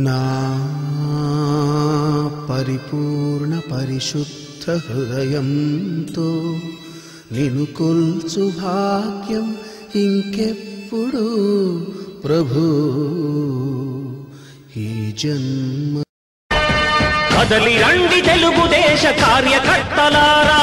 నా పరిపూర్ణ పరిశుద్ధ హృదయంతో నిను కొల్చు భాగ్యం ఇంకెప్పుడు ప్రభు ఈ జన్మ కదలి రండి తెలుగుదేశ కార్యకర్తలారా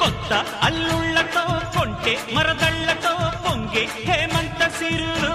కొత్త అల్లుళ్ళతో కొంటే మరదళ్ళతో పొంగే హేమంత సిరులు.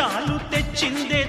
కష్టాలు తెచ్చిందే